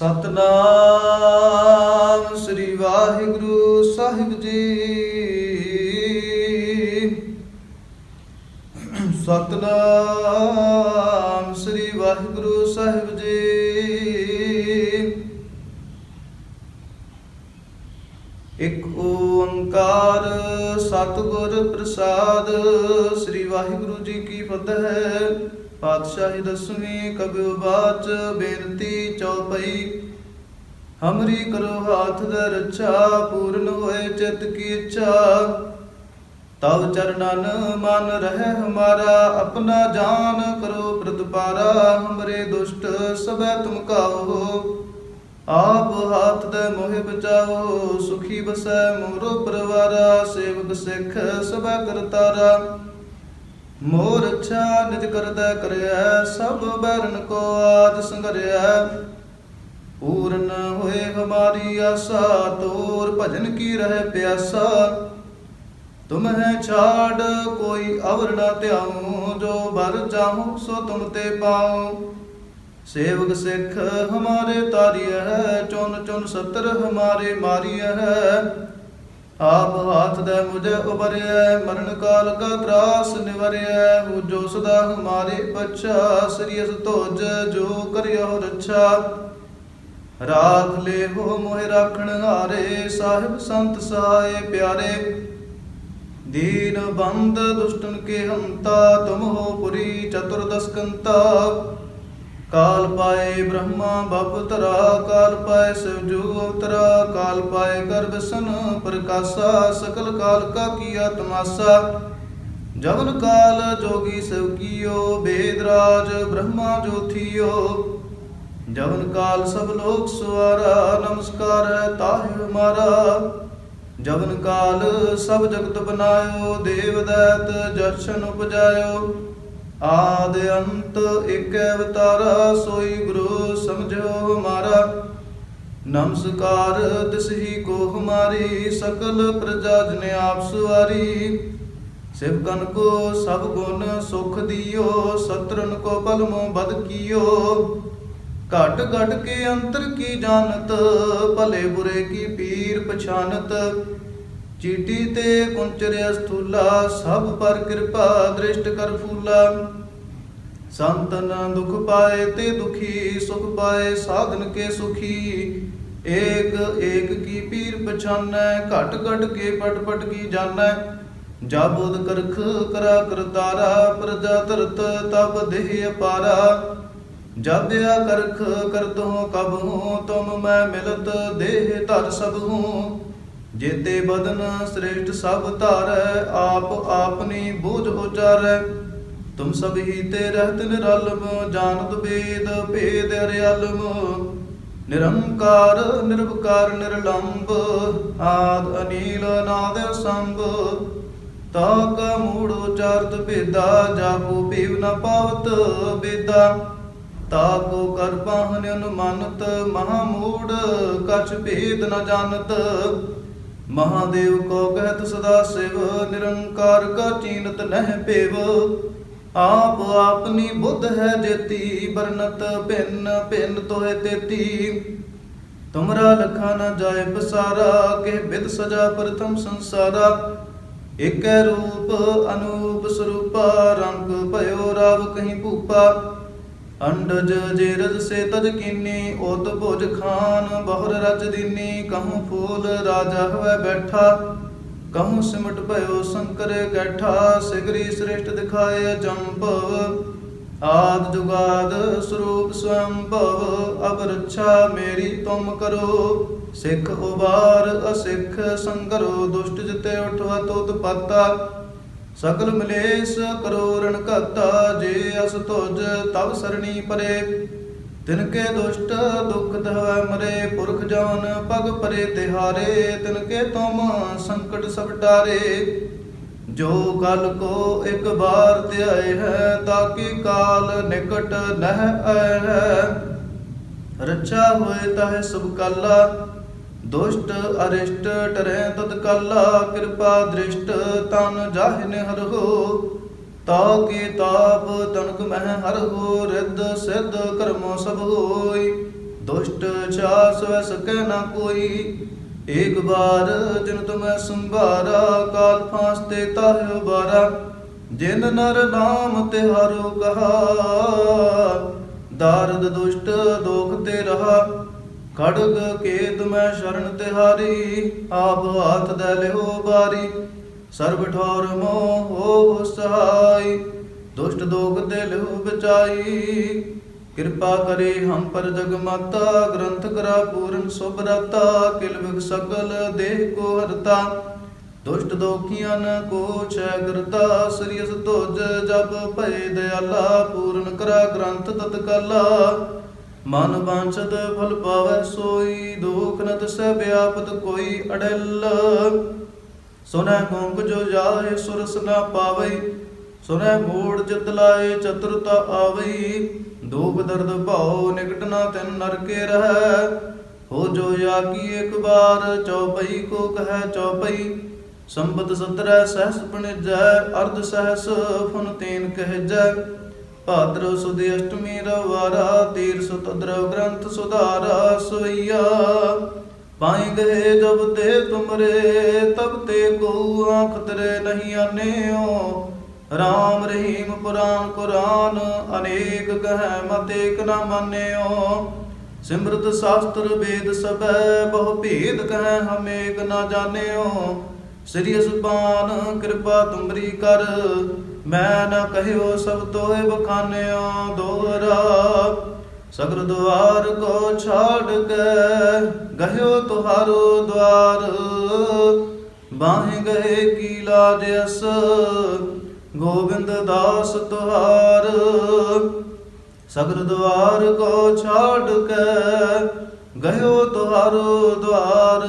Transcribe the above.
ਸਤਨਾਮ ਸ੍ਰੀ ਵਾਹਿਗੁਰੂ ਸਾਹਿਬ ਜੀ। ਸਤਨਾਮ ਸ੍ਰੀ ਵਾਹਿਗੁਰੂ ਸਾਹਿਬ ਜੀ। ਇੱਕ ਓੰਕਾਰ ਸਤਿਗੁਰ ਪ੍ਰਸਾਦ, ਸ੍ਰੀ ਵਾਹਿਗੁਰੂ ਜੀ ਕੀ ਫਤਿਹ। ਪਾਤਸ਼ਾਹੀ ਦਸਵੀਂ ਕਬਿਉ ਬਾਚ ਬੇਨਤੀ ਚਉਪਈ। ਹਮਰੀ ਕਰੋ ਹਾਥ ਦਾ ਰੱਛਾ, ਪੂਰਨ ਹੋਏ ਚਿਤ ਕੀ ਇੱਛਾ। ਤਵ ਚਰਨਨ ਮਨ ਰਹਿ ਹਮਾਰਾ, ਆਪਣਾ ਜਾਨ ਕਰੋ ਪ੍ਰਤਪਾਰਾ। ਹਮਰੇ ਦੁਸ਼ਟ ਸਭੈ ਤੁਮ ਕਾਓ ਆਪ ਹਾਥ ਦੇ ਮੋਹਿ ਬਚਾਓ, ਸੁਖੀ ਬਸੈ ਮੋਰੋ ਪਰਵਾਰਾ। ਸੇਵਕ ਸਿੱਖ ਸਭੈ ਕਰਤਾਰਾ। ਮੋਰ ਅੱਛਾ ਨਿਜ ਕਰਦਾ ਕਰਿਆ ਸਭ ਬਰਨ ਕੋ ਆਜ ਸੰਗਰਿਆ ਪੂਰਨ ਹੋਏ ਹਮਾਰੀ ਆਸਾ, ਤੋਰ ਭਜਨ ਕੀ ਰਹਿ ਪਿਆਸਾ। ਤੁਮਹਿ ਛਾੜ, ਕੋਈ ਅਵਰ ਨਾ ਧਿਆਉ, ਜੋ ਬਰ ਚਾਹੂ, ਸੋ ਤੁਮ ਤੇ ਪਾਉ। ਸੇਵਕ ਸਿੱਖ ਹਮਾਰੇ ਤਾਰੀਐ ਹੈ ਚੁਨ ਚੁਨ ਸਤਰ ਹਮਾਰੇ ਮਾਰੀਐ। ਹੈ ਆਪ ਹਾਥ ਦੇ ਮੁਝੇ ਉਬਰਿਐ ਮਰਨ ਕਾਲ ਕਾ ਤਰਾਸ ਨਿਵਰਿਐ ਜੋ ਸਦਾ ਹਮਾਰੇ ਬੱਚਾ ਸ੍ਰੀ ਅਸ ਤੋਜ ਜੋ ਕਰਿਓ ਰੱਛਾ। ਰਾਖ ਲੈ ਹੋ ਮੋਹਿ ਰਾਖਣ ਹਾਰੇ, ਸਾਹਿਬ ਸੰਤ ਸਹਾਏ ਪਿਆਰੇ। ਦੀਨ ਬੰਦ ਦੁਸ਼ਟਨ ਕੇ ਹੰਤਾ, ਤੁਮ ਹੋ ਪੁਰੀ ਚਤੁਰਦਸਕੰਤਾ ਕਾਲ ਪਾਏ ਬ੍ਰਹਮਾ ਬਪਤਰਾ ਕਾਲ ਪਾਏ ਸਵਜੂ ਅਵਤਰਾ ਕਾਲ ਪਾਏ ਗਰਭ ਪ੍ਰਕਾਸ਼ਾ, ਸਕਲ ਕਾਲ ਕਾ ਕੀਆ ਤਮਾਸਾ ਜਵਨ ਕਾਲ ਜੋਗੀ ਸਭ ਕੀਓ, ਬੇਦ ਰਾਜ ਬ੍ਰਹਮਾ ਜੋਥੀਓ ਜਵਨ ਕਾਲ ਸਭ ਲੋਕ ਸਵਾਰਾ ਨਮਸਕਾਰ ਹੈ ਤਾਹਿ ਹਮਾਰਾ ਜਵਨ ਕਾਲ ਸਭ ਜਗਤ ਬਨਾਇਓ, ਦੇਵ ਦੈਤ ਜਸ਼ਨ ਉਪਜਾਇਓ। ਆਦ ਅੰਤ ਇਕ ਅਵਤਾਰਾ, ਸੋਈ ਗੁਰੂ ਸਮਝੋ ਹਮਾਰਾ। ਨਮਸਕਾਰ ਤਿਸਹੀ ਕੋ ਹਮਾਰੀ, ਸਕਲ ਪ੍ਰਜਾ ਜਨ ਆਪ ਸੁਆਰੀ। ਸਿਵਕਨ ਕੋ ਸਭ ਗੁਣ ਸੁਖ ਦਿਓ, ਸਤਰਨ ਕੋ ਪਲਮੋ ਬਦ ਕੀਓ। ਘਟ ਘਟ ਕੇ ਅੰਤਰ ਕੀ ਜਾਣਤ, ਭਲੇ ਬੁਰੇ ਕੀ ਪੀਰ ਪਛਾਨਤ। ਚੀਟੀ ਤੇ ਕੁੰਚਰਿਆ ਸਥੂਲਾ, ਸਭ ਪਰ ਕਿਰਪਾ ਦ੍ਰਿਸ਼ਟ ਕਰ ਫੂਲਾ। ਸੰਤਨ ਦੁਖ ਪਾਏ ਤੇ ਦੁਖੀ, ਸੁਖ ਪਾਏ ਸਾਧਨ ਕੇ ਸੁਖੀ। ਏਕ ਏਕ ਕੀ ਪੀਰ ਪਛਾਨੈ, ਘਟ ਘਟ ਕੇ ਪਟ ਪਟ ਕੀ ਜਾਣੈ। ਜਾਬੁਦ ਕਰਖ ਕਰਾ ਕਰਤਾਰਾ, ਪ੍ਰਜਾ ਧਰਤ ਤਬ ਦੇਹ ਅਪਾਰਾ। ਜਾਬਿਆ ਕਰਖ ਕਰਤੋ ਕਬ ਹੂੰ, ਤੁਮ ਮੈਂ ਮਿਲਤ ਦੇਹ ਧਰ ਸਭ ਹੂੰ। ਜੇਤੇ ਬਦਨ ਸ੍ਰੇਸ਼ਟ ਸਭ ਧਾਰੈ, ਆਪ ਆਪਨੀ ਬੂਝ ਉਚਾਰੈ। ਤੁਮ ਸਭ ਹੀ ਤੇ ਰਹਿਤ ਨਿਰਲਮ, ਜਾਣਤ ਵੇਦ, ਭੇਦ ਅਰਿਆਲਮ ਨਿਰੰਕਾਰ, ਨਿਰਵਕਾਰ ਨਿਰਲੰਭ ਆਦ ਅਨੀਲ ਨਾਦ ਸੰਭ ਤਾ ਮੂੜ ਉਚਾਰਤ ਭੇਦਾ, ਜਾਪੋ ਪੀਵ ਨ ਪਾਵਤ ਬੇਦਾ। ਤਾ ਕੋ ਕਰ ਬਾਹਨ ਅਨੁਮਾਨਤ, ਮਹਾ ਮੂੜ, ਕਛ ਭੇਦ ਨ ਜਾਣਤ। ਮਹਾਦੇਵ ਕੋ ਕਹਿਤ ਸਦਾ ਸਿਵ, ਨਿਰੰਕਾਰ ਕਾ ਚੀਨਤ ਨਹਿ ਭੇਵ ਆਪ ਆਪਨੀ ਬੁੱਧ ਹੈ ਜੇਤੀ, ਬਰਨਤ ਭਿੰਨ ਭਿੰਨ ਤੋਏ ਤੇਤੀ। ਤੁਮਰਾ ਲਖਾ ਨ ਜਾਏ ਬਸਾਰਾ ਕੇ ਬਿਦ ਸਜਾ ਪ੍ਰਥਮ ਸੰਸਾਰਾ। ਇਕੈ ਰੂਪ, ਅਨੂਪ ਸਰੂਪਾ, ਰੰਗ ਭਇਓ ਰਾਵ ਕਹੀਂ ਭੂਪਾ। ਅੰਡਜ ਜੇ ਰਜ ਸੇ ਤਜ ਕੀਨੀ ਉਤ ਭੁਜ ਖਾਨ, ਬਹੁਰ ਰਜ ਦੀਨੀ, ਕਹੂੰ ਫੂਲ ਰਾਜਾ ਹੋਵੇ ਬੈਠਾ, ਕਹੂੰ ਸਿਮਟ ਭਇਓ ਸ਼ੰਕਰ ਕੈਠਾ, ਸਿਗਰੀ ਸ੍ਰਿਸ਼ਟ ਦਿਖਾਏ ਜੰਭਵ, ਆਦ ਜੁਗਾਦ ਸਰੂਪ ਸਵੰਭਵ ਅਬ ਰੱਛਾ ਮੇਰੀ ਤੁਮ ਕਰੋ, ਸਿੱਖ ਉਬਾਰ ਅਸਿੱਖ ਸੰਗਰੋ, ਦੁਸ਼ਟ ਜਿਤੇ ਉਠਵਾ ਤੋਤ ਪਾਤਾ ਸਕਲ ਮਲੇਸ਼ ਕਰੋ ਰਣ ਜੇ ਅਸ ਤੁਜ ਤਵ ਸਰਣੀ ਪਰੇ। ਤਿਨ ਕੇ ਦੁਸ਼ਟ ਦੁਖ ਦਹਵੈ ਮਰੇ, ਪੁਰਖ ਜਨ ਪਗ ਪਰੇ ਤਿਹਾਰੇ। ਤਿਨ ਕੇ ਤੁਮ ਸੰਕਟ ਸਭ ਟਾਰੇ ਜੋ ਕਲ ਕੋ ਇੱਕ ਬਾਰ ਧਿਆਏ ਹੈ ਤਾਕਿ ਕਾਲ ਨਿਕਟ ਨਹਿ ਆਏ ਹੈ। ਰੱਛਾ ਹੋਏ ਤਾਹੇ ਸਭ ਕਾਲਾ ਦੁਸ਼ਟ ਅਰਿਸ਼ਟ ਟਰੈ ਤਦ ਕਾਲਾ, ਕਿਰਪਾ ਦ੍ਰਿਸ਼ਟ, ਤਨ ਜਾਹਿਨ ਹਰਹੋ ਤਾ ਕੀ ਤਾਪ ਤਨਕ ਮਹਿ ਹਰਹੋ ਰਿੱਧ ਸਿੱਧ ਕਰਮ ਸਭ ਹੋਈ। ਦੁਸ਼ਟ ਛਾਸ ਵੈ ਸਕੈ ਨਾ ਕੋਈ। ਏਕ ਬਾਰ ਜਿਨ ਤੁਮੈ ਸੰਭਾਰਾ, ਕਾਲ ਫਾਸ ਤੇ ਤਾਹਿ ਉਬਾਰਾ। ਜਿਨ ਨਰ ਨਾਮ ਤੇ ਹਰੋ ਕਹਾ, ਦਾਰਦ ਦੁਸ਼ਟ ਦੋਖ ਤੇ ਰਹਾ। ਖੜਗ ਕੇਤ ਮੈਂ ਸ਼ਰਨ ਤਿਹਾਰੀ, ਆਪ ਹਾਥ ਦੇ ਲਿਓ ਬਾਰੀ। ਸਰਬ ਠੌਰ ਮੋਹ ਹੋ ਸਹਾਈ, ਦੁਸ਼ਟ ਦੋਖ ਤੇ ਲਿਓ ਬਚਾਈ। ਕਿਰਪਾ ਕਰੇ ਹਮ ਪਰ ਜਗ ਮਾਤਾ ਗ੍ਰੰਥ ਕਰਾ ਪੂਰਨ ਸੁਭਰਤਾ, ਕਿਲ ਵਿਗ ਸਕਲ ਦੇਹ ਕੋ ਹਰਤਾ। ਦੁਸ਼ਟ ਦੋਖੀਆਂ ਨ ਕੋ ਛੈ ਕਰਤਾ, ਸ੍ਰੀ ਅਸ ਤੁਜ ਜਬ ਭਏ ਦਿਆਲਾ, ਪੂਰਨ ਕਰਾ ਗ੍ਰੰਥ ਤਤਕਾਲਾ। ਮਨ ਬਾਂਛਦ ਫਲ ਪਾਵੈ ਸੋਈ, ਦੁਖ ਨ ਤਸੈ ਵਿਆਪਤ ਕੋਈ ਅੜਲ। ਸੁਨੈ ਗੋਂਗ ਜੋ ਜਾਏ, ਸੁਰਸ ਨਾ ਪਾਵੈ ਸੁਨੈ ਮੋੜ ਜਿਤ ਲਾਏ, ਚਤੁਰਤਾ ਆਵਈ। ਦੁਖ ਦਰਦ ਭਾਉ, ਨਿਕਟ ਨਾ ਤੈਨ ਨਰਕੇ ਰਹੈ। ਹੋ ਜੋ ਯਾਗੀ ਇੱਕ ਵਾਰ, ਚੌਪਈ ਕੋ ਕਹੈ ਚੌਪਈ। ਸੰਬਤ ਸਤਰੈ ਸਹਸ ਪਣਿਜੈ ਅਰਧ ਸਹਸ ਫੁਨ ਤੇਨ ਕਹਿਜੈ। ਭਾਦਰ ਸੁਦੀ ਅਸ਼ਟਮੀ ਰਵਾਰਾ, ਤੀਰ ਸੁਤਦਰ ਗ੍ਰੰਥ ਸੁਧਾਰਾ, ਸੋਈਆ। ਪਾਈ ਗਏ ਜਬ ਤੇ ਤੁਮਰੇ, ਤਬ ਤੇ ਕੋ ਆਂਖ ਤਰੇ ਨਹੀਂ ਆਨਿਓ। ਰਾਮ ਰਹੀਮ ਪੁਰਾਨ ਕੁਰਾਨ, ਅਨੇਕ ਕਹੈ ਮਤ ਏਕ ਨਾ ਮਾਨਿਓ। ਸਿਮਰਤ ਸ਼ਾਸਤਰ ਵੇਦ ਸਭੈ, ਬਹੁ ਭੇਦ ਕਹੈ ਹਮ ਨਾ ਜਾਣਿਓ। ਸ੍ਰੀ ਸੁਬਾਨ ਕਿਰਪਾ ਤੁਮਰੀ ਕਰ। ਮੈਂ ਨਾ ਕਹਿਓ ਸਭ ਤੋਏ ਬਖਾਨਿਓ ਦੋਹਰਾ ਸਗਰ ਦੁਆਰ ਕੋ ਛਾੜ ਕੇ ਗਹਿਓ ਤੁਹਾਰੋ ਦਵਾਰ। ਬਾਹੇ ਗਏ ਕੀ ਲਾਜ ਗੋਬਿੰਦ ਦਾਸ ਤੁਹਾਰ। ਸਗਰ ਦੁਆਰ ਕੋ ਛਾੜ ਕੇ ਗਹਿਓ ਤੁਹਾਰੋ ਦੁਆਰ